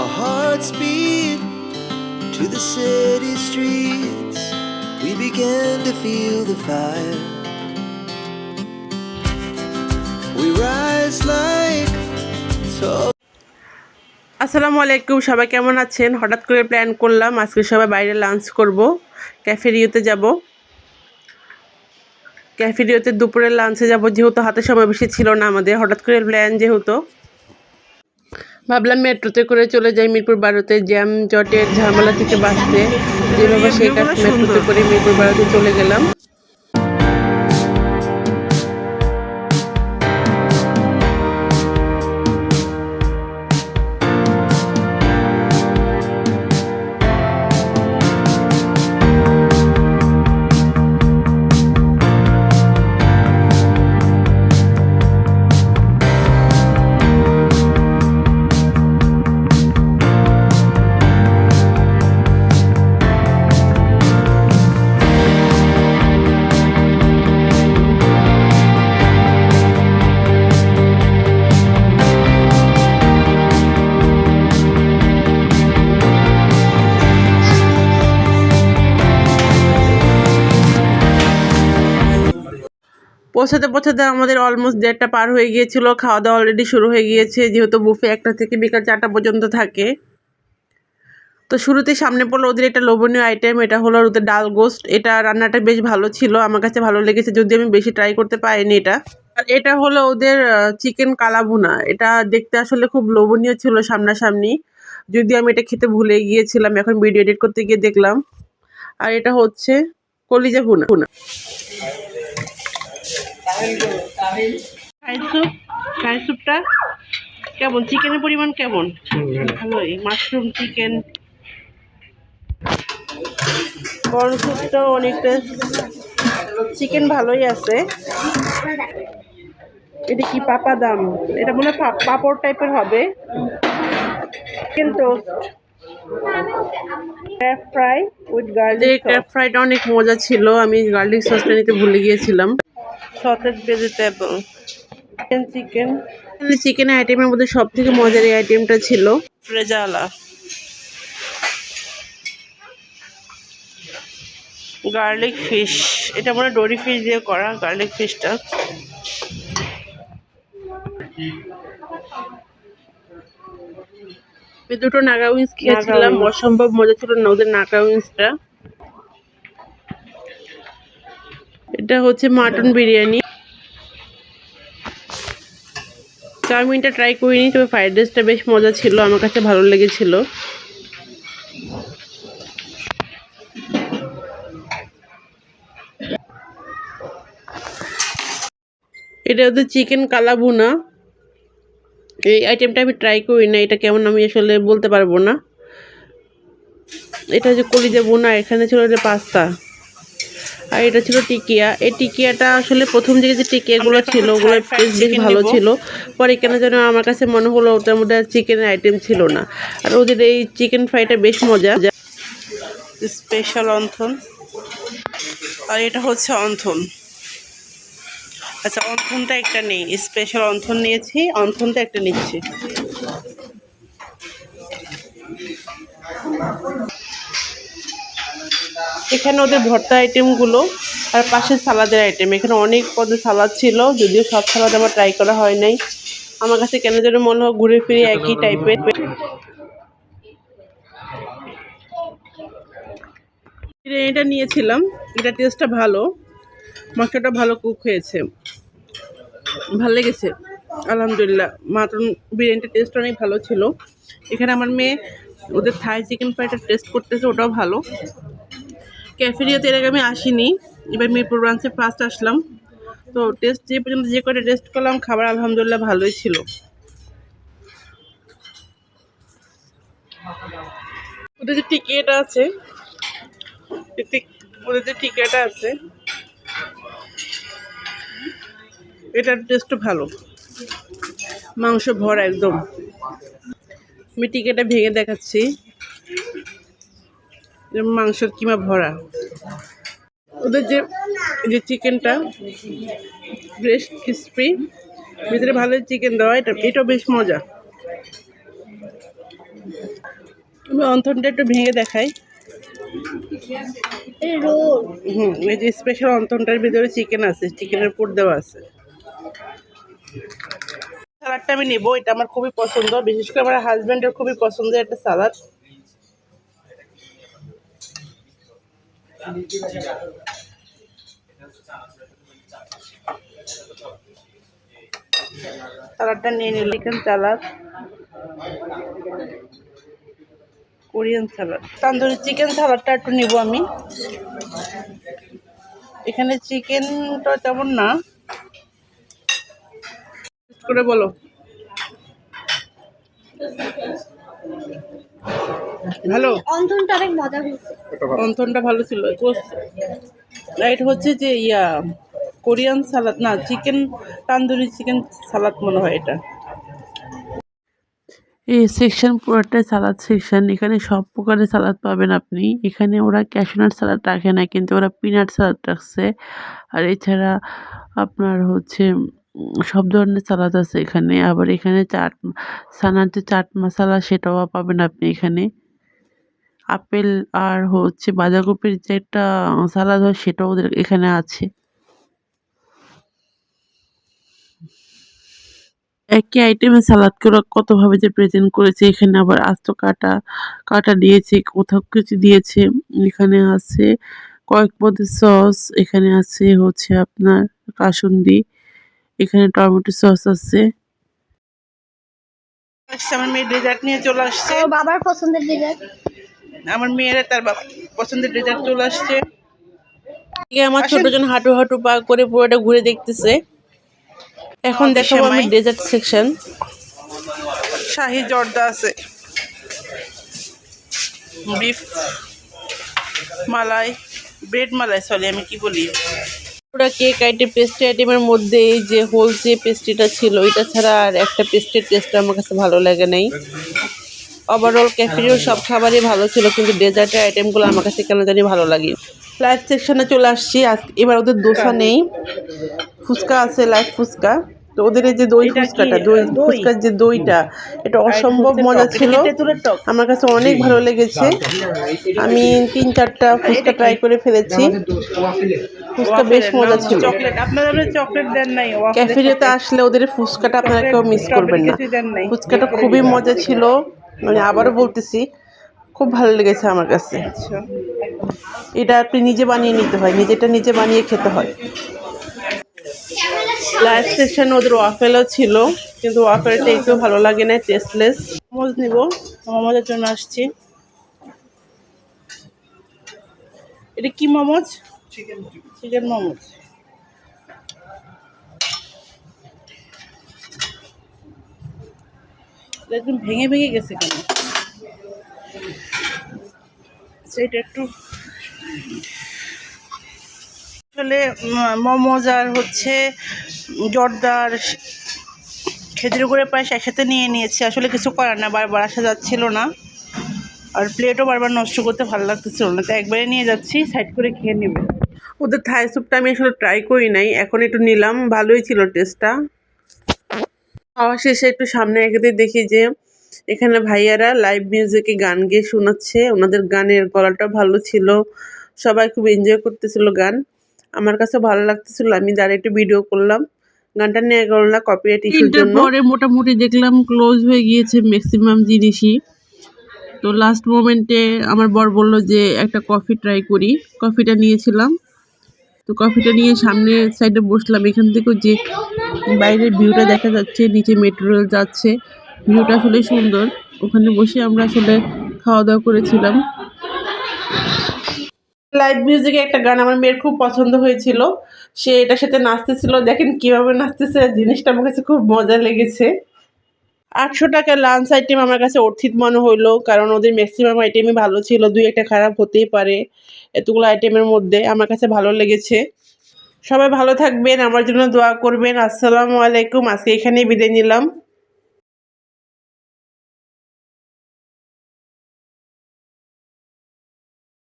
Our hearts beat to the city streets. We began to feel the fire. We rise like tall. আসসালামু আলাইকুম, সবাই কেমন আছেন হঠাৎ করে প্ল্যান করলাম, আজকে সবাই বাইরে লাঞ্চ করব ক্যাফেরিওতে যাব ক্যাফেরিওতে দুপুরে লাঞ্চে যাব, যেহেতু হাতে সময় বেশি ছিল না আমাদের, হঠাৎ করে প্ল্যান যেহেতু ভাবলাম মেট্রোতে করে চলে যাই মিরপুর বারোতে। জ্যাম জটের ঝামেলা থেকে বাঁচতে। যেভাবে সেই কাজ মেট্রোতে করে মিরপুর বারোতে চলে গেলাম। পৌঁছাতে পৌঁছাতে আমাদের অলমোস্ট দেড়টা পার হয়ে গিয়েছিল খাওয়া দাওয়া অলরেডি শুরু হয়ে গিয়েছে, যেহেতু বুফে একটা থেকে বিকাল চারটা পর্যন্ত থাকে। তো শুরুতে সামনে পড়ল ওদের একটা লোভনীয় আইটেম এটা হলো ওদের ডাল গোস্ট এটা রান্নাটা বেশ ভালো ছিল, আমার কাছে ভালো লেগেছে যদি আমি বেশি ট্রাই করতে পারিনি এটা। আর এটা হলো ওদের চিকেন কালাভুনা, এটা দেখতে আসলে খুব লোভনীয় ছিল সামনাসামনি। যদি আমি এটা খেতে ভুলে গিয়েছিলাম, এখন ভিডিও এডিট করতে গিয়ে দেখলাম। আর এটা হচ্ছে কলিজা ভুনা ভুনা। ফ্রাই স্যুপ ফ্রাই স্যুপটা কেমন? চিকেনের পরিমাণ কেমন? ভালোই। Mushroom chicken. কর্ন স্যুপটাও অনেকটা চিকেন ভালোই আছে। এটা কি পাপা দাম? এটা মনে হয় পাঁপড় টাইপের হবে। Chicken toast crab fry with garlic crab ফ্রাইটা অনেক মজা ছিল। আমি গার্লিক সসটা নিতে ভুলে গিয়েছিলাম। সতেজ ভেজিটেবল চিকেন চিকেন এখানে চিকেন আইটেমের মধ্যে সব থেকে মজার এই আইটেমটা ছিল? রেজালা গার্লিক ফিশ এটা মনে ডোরি ফিশ দিয়ে করা গার্লিক ফিশটা দুটো নাগা উইংস খেয়েছিলাম অসম্ভব মজা ছিল না ওদের নাগা উইংসটা। এটা হচ্ছে মাটন বিরিয়ানি। চাউমিনটা ট্রাই করিনি তবে ফ্রাইড রাইসটা বেশ মজা ছিল আমার কাছে ভালো লেগেছিল। এটা হচ্ছে চিকেন কালাভুনা। এই আইটেমটা আমি ট্রাই করি না এটা কেমন আমি আসলে বলতে পারব না। এটা হচ্ছে কলিজা বোনা এখানে ছিল যে পাস্তা। আর এটা ছিল টিকিয়া। এই টিকিয়াটা আসলে প্রথম দিকে যে টিকিয়াগুলো ছিল ওগুলো টেস্ট বেশ ভালো ছিল। পরে কেন যেন আমার কাছে মনে হলো ওটার মধ্যে চিকেনের আইটেম ছিল না। আর ওদের এই চিকেন ফ্রাইটা বেশ মজা। Special wonton. আর এটা হচ্ছে অন্থন। আচ্ছা অন্থনটা একটা নেই। স্পেশাল অন্থন নিয়েছি অন্থনটা একটা নিচ্ছি। এখানে ওদের ভর্তা আইটেমগুলো আর পাশে সালাদের আইটেম এখানে অনেক পদের সালাদ ছিল, যদিও সব সালাদ আমার ট্রাই করা হয় নাই। আমার কাছে কেন যেন মনে হয় ঘুরে ফিরে একই টাইপের বিরিয়ানিটা নিয়েছিলাম, এটা টেস্টটা ভালো। মাংসটা ভালো কুক হয়েছে। ভালো লেগেছে, আলহামদুলিল্লাহ। মাটন বিরিয়ানিটা টেস্ট অনেক ভালো ছিল। এখানে আমার মেয়ে ওদের থাই চিকেন ফ্রাইটা টেস্ট করতেছে, ওটাও ভালো। ক্যাফেরিয়াতে এর আগে আমি আসিনি। এবার মিরপুর ব্রাঞ্চে ফার্স্ট আসলাম। তো টেস্ট যে পর্যন্ত যে করে টেস্ট করলাম, খাবার আলহামদুলিল্লাহ ভালোই ছিল। ওদের যে টিকিট আছে ওদের যে টিকিট আছে, এটার টেস্টও ভালো। মাংস ভরা একদম। আমি টিকিটটা ভেঙে দেখাচ্ছি। মাংসের কিমা ভরা। ওদের যে যে চিকেনটা বেশ ক্রিসপি ভিতরে ভালো চিকেন দেওয়া এটা এটাও বেশ মজা। আমি অন্থনটা একটু ভেঙে দেখাই। হুম এই যে স্পেশাল অন্তনটার ভিতরে চিকেন আছে চিকেনের পুর দেওয়া আছে। সালাডটা আমি নেব এটা আমার খুবই পছন্দ। বিশেষ করে আমার হাজব্যান্ডের খুবই পছন্দের একটা সালাদ সালাডটা নিয়ে নিল chicken salad Korean salad tandoori chicken সালাডটা একটু নিব আমি। এখানে চিকেনটা তেমন না। করে বলো। ভালো? অন্তনটা অনেক মজা হয়েছে। অন্থনটা ভালো ছিল। রাইট হচ্ছে যে ইয়া কোরিয়ান সালাদ না চিকেন তান্দুরি চিকেন সালাদ মনে হয় এটা। এই সেকশন পুরোটাই সালাদ সেকশন এখানে সব প্রকারের সালাদ পাবেন আপনি। এখানে ওরা ক্যাশনাট সালাদ রাখে না কিন্তু ওরা পিনাট সালাদ রাখছে। আর এছাড়া আপনার হচ্ছে সব ধরনের সালাদ আছে এখানে। আবার এখানে চাট সানার যে চাট মশলা সেটাও পাবেন আপনি এখানে। আপেল আর হচ্ছে বাঁধাকপির যে একটা সালাদ হয় সেটাও ওদের এখানে আছে। একই আইটেমের সালাদ করে কতভাবে যে প্রেজেন্ট করেছে এখানে আবার আস্ত কাটা কাটা দিয়েছে কোথাও কিছু দিয়েছে এখানে আছে কয়েক পদের সস এখানে আছে হচ্ছে আপনার কাসুন্দি এখানে টমেটো সস আছে। আমার মেয়ে ডেজার্ট নিয়ে চলে আসছে। বাবার পছন্দের ডিজার্ট আমার মেয়েরা তার বাবা পছন্দের ডেজার্ট চলে আসছে। আমার ছোট জন হাঁটু হাঁটু পা করে পুরোটা ঘুরে দেখতেছে। এখন দেখাবো আমি ডেজার্ট সেকশন। শাহি জর্দা আছে। Beef malai bread malai sorry আমি কি বলি? পুরো কেক আইটেম পেস্ট্রি আইটেমের মধ্যে এই যে হোল যে পেস্ট্রিটা ছিল এটা ছাড়া আর একটা পেস্ট্রির টেস্ট আমার কাছে ভালো লাগে নাই। ওভারঅল ক্যাফেরিও সব খাবারই ভালো ছিল কিন্তু ডেজার্টের আইটেমগুলো আমার কাছে কেন জানি ভালো লাগে। লাইভ সেকশনে চলে আসছি আজ এবার ওদের দোসা নেই। ফুচকা আছে লাইভ ফুচকা। তো ওদের এই যে দই ফুচকাটা দই ফুচকার যে দইটা এটা অসম্ভব মজা ছিল। আমার কাছে অনেক ভালো লেগেছে। আমি তিন চারটা ফুচকা ট্রাই করে ফেলেছি। ফুচকা বেশ মজা ছিল। চকলেট আপনারা চকলেট দেন ক্যাফেরিয়াতে আসলে ওদের ফুচকাটা আপনারা কেউ মিস করবেন না। ফুচকাটা খুবই মজা ছিল। মানে আবারও বলতেছি খুব ভালো লেগেছে আমার কাছে। এটা আপনি নিজে বানিয়ে নিতে হয় নিজেটা নিজে বানিয়ে খেতে হয়। লাইভ সেকশন ওদের ওয়াফেলও ছিল কিন্তু ওয়াফেলটা একটু ভালো লাগে না টেস্টলেস মোমোজ নিব মোমোজের জন্য আসছি। এটা কি মোমোজ? চিকেন মোমোজ। একদম ভেঙে ভেঙে গেছে কেন? সেটা একটু আসলে মোমোজ আর হচ্ছে জর্দার খেজুর গুঁড়ে পায়েস একসাথে নিয়ে নিয়েছি। আসলে কিছু করার না, বারবার আসা যাচ্ছিল না। আর প্লেটও বারবার নষ্ট করতে ভালো লাগতেছিল না। তো একবারে নিয়ে যাচ্ছি সাইড করে খেয়ে নেবে। ওদের থাই স্যুপটা আমি আসলে ট্রাই করি নাই, এখন একটু নিলাম। ভালোই ছিল টেস্টটা খাওয়া শেষে একটু সামনে এগোতে দেখি যে এখানে ভাইয়ারা লাইভ মিউজিকে গান গেয়ে শোনাচ্ছে। ওনাদের গানের গলাটা ভালো ছিল। সবাই খুব এনজয় করতেছিল গান। আমার কাছে ভালো লাগতেছিল। আমি দাঁড়িয়ে একটু ভিডিও করলাম। গানটা নিয়ে গেল না কপিরাইট ইস্যুর জন্য। পরে মোটামুটি দেখলাম ক্লোজ হয়ে গিয়েছে ম্যাক্সিমাম জিনিসই। তো লাস্ট মোমেন্টে আমার বর বলল যে একটা কফি ট্রাই করি। কফিটা নিয়েছিলাম। তো কফিটা নিয়ে সামনে সাইডে বসলাম। এখান থেকেও যে বাইরের ভিউটা দেখা যাচ্ছে, নিচে মেট্রো রেল যাচ্ছে ভিউটা আসলে সুন্দর। ওখানে বসে আমরা আসলে খাওয়া দাওয়া করেছিলাম। লাইভ মিউজিকে একটা গান আমার মেয়ের খুব পছন্দ হয়েছিল। সে এটার সাথে নাচতেছিল। দেখেন কীভাবে নাচতেছে। জিনিসটা আমার কাছে খুব মজা লেগেছে। আটশো টাকার লাঞ্চ আইটেম আমার কাছে অর্থিত মনে হইল, কারণ ওদের ম্যাক্সিমাম আইটেমই ভালো ছিল, দুই একটা খারাপ হতেই পারে এতগুলো আইটেমের মধ্যে, আমার কাছে ভালো লেগেছে। সবাই ভালো থাকবেন, আমার জন্য দোয়া করবেন। আসসালামু আলাইকুম, আজকে এখানেই বিদায় নিলাম।